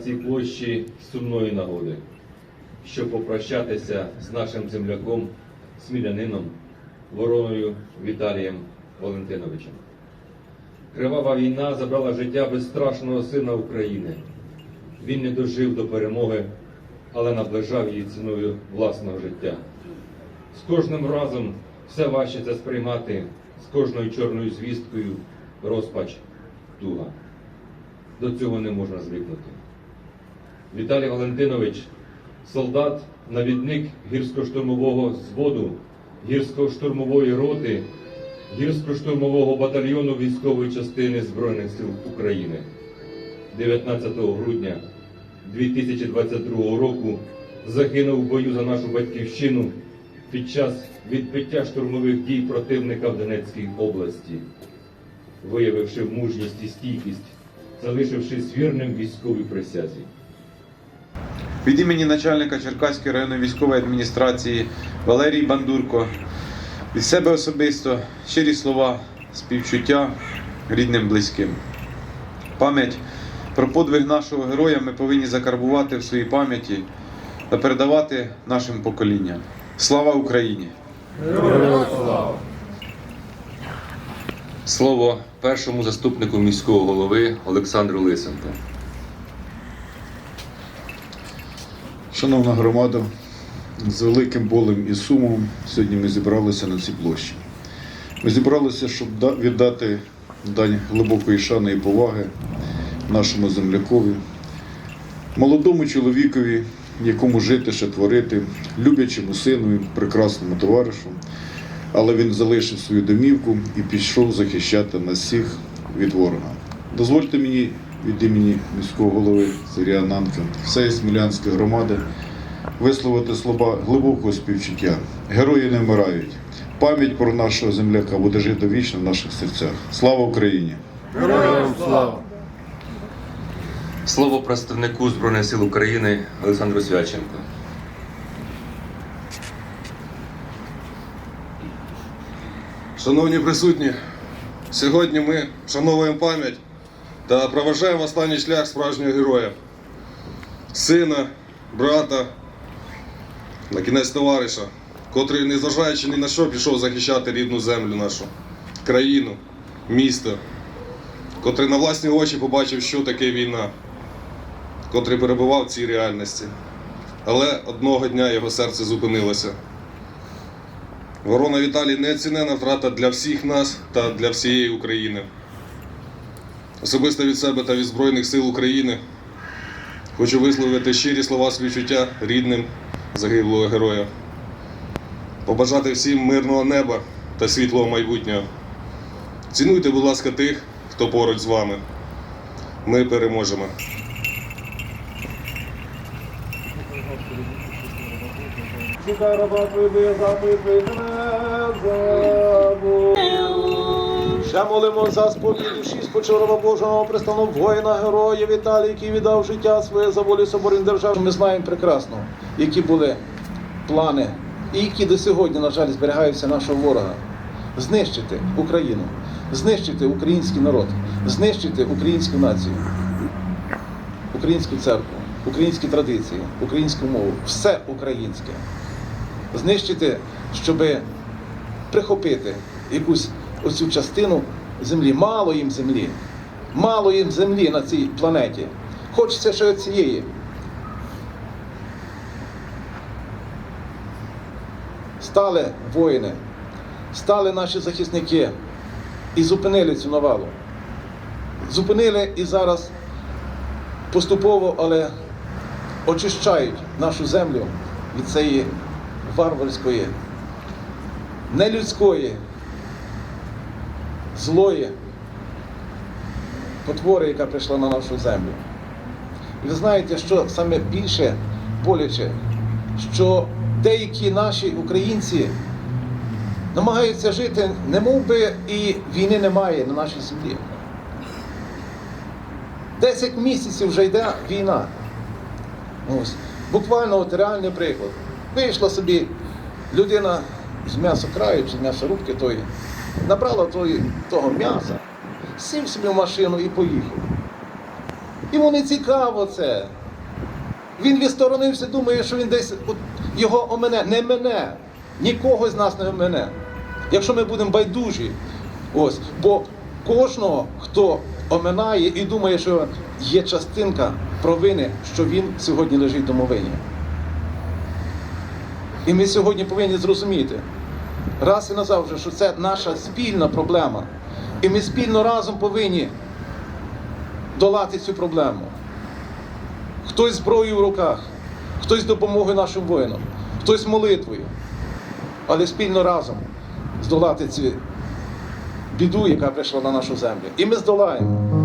цій площі сумної нагоди, щоб попрощатися з нашим земляком, смілянином, вороною Віталієм Валентиновичем. Кривава війна забрала життя безстрашного сина України. Він не дожив до перемоги, але наближав її ціною власного життя. З кожним разом все важче це сприймати, з кожною чорною звісткою розпач, туга. До цього не можна звикнути. Віталій Валентинович, солдат, навідник гірсько-штурмового зводу, гірсько-штурмової роти, гірсько-штурмового батальйону військової частини Збройних сил України. 19 грудня 2022 року загинув в бою за нашу батьківщину під час відбиття штурмових дій противника в Донецькій області, виявивши мужність і стійкість, залишившись вірним військовій присязі. Від імені начальника Черкаської районної військової адміністрації Валерій Бандурко від себе особисто щирі слова співчуття рідним близьким. Пам'ять про подвиг нашого героя ми повинні закарбувати в своїй пам'яті та передавати нашим поколінням. Слава Україні! Слово першому заступнику міського голови Олександру Лисенку. Шановна громада, з великим болем і сумом сьогодні ми зібралися на цій площі. Ми зібралися, щоб віддати дань глибокої шани і поваги нашому землякові, молодому чоловікові, якому жити ще творити, люблячому сину, прекрасному товаришу. Але він залишив свою домівку і пішов захищати нас всіх від ворога. Дозвольте мені від імені міського голови Сергія Нанка, всієї Смілянської громади висловити слова глибокого співчуття. Герої не вмирають. Пам'ять про нашого земляка буде жити вічно в наших серцях. Слава Україні! Слава! Слово представнику Збройних сил України Олександру Свяченко. Шановні присутні, сьогодні ми вшановуємо пам'ять та проважаємо останній шлях справжнього героя, сина, брата, на кінець товариша, котрий, незважаючи ні на що, пішов захищати рідну землю нашу, країну, місто, котрий на власні очі побачив, що таке війна, котрий перебував в цій реальності. Але одного дня його серце зупинилося. Ворона Віталій неоцінена втрата для всіх нас та для всієї України. Особисто від себе та від Збройних сил України хочу висловити щирі слова співчуття рідним загиблого героя. Побажати всім мирного неба та світлого майбутнього. Цінуйте, будь ласка, тих, хто поруч з вами. Ми переможемо. Чекай раба твої запити не забудь. Ще молимо за спокій душі спочорова Божого пристану воїна героя Віталія, який віддав життя своє за волю соборних держав. Ми знаємо прекрасно, які були плани, і які до сьогодні, на жаль, зберігаються нашого ворога. Знищити Україну, знищити український народ, знищити українську націю, українську церкву, українські традиції, українську мову, все українське знищити, щоб прихопити якусь оцю частину землі. Мало їм землі. Мало їм землі на цій планеті. Хочеться ще цієї. Стали воїни, стали наші захисники і зупинили цю навалу. Зупинили і зараз поступово, але очищають нашу землю від цієї варварської, нелюдської, злої потвори, яка прийшла на нашу землю. І ви знаєте, що саме більше боляче, що деякі наші українці намагаються жити, не мов би і війни немає на нашій землі. Десять місяців вже йде війна. Ось. Буквально от реальний приклад. Вийшла собі людина з м'ясокраю чи м'ясорубки тої, набрала того м'яса, сів собі в машину і поїхав. Йому не цікаво це. Він відсторонився, думає, що він десь от, його омене. Не мене. Нікого з нас не омене. Якщо ми будемо байдужі, ось, бо кожного, хто оминає і думає, що є частинка провини, що він сьогодні лежить в домовині. І ми сьогодні повинні зрозуміти раз і назавжди, що це наша спільна проблема. І ми спільно разом повинні долати цю проблему. Хтось зброєю в руках, хтось допомогою нашим воїнам, хтось молитвою. Але спільно разом здолати цю біду, яка прийшла на нашу землю. І ми здолаємо.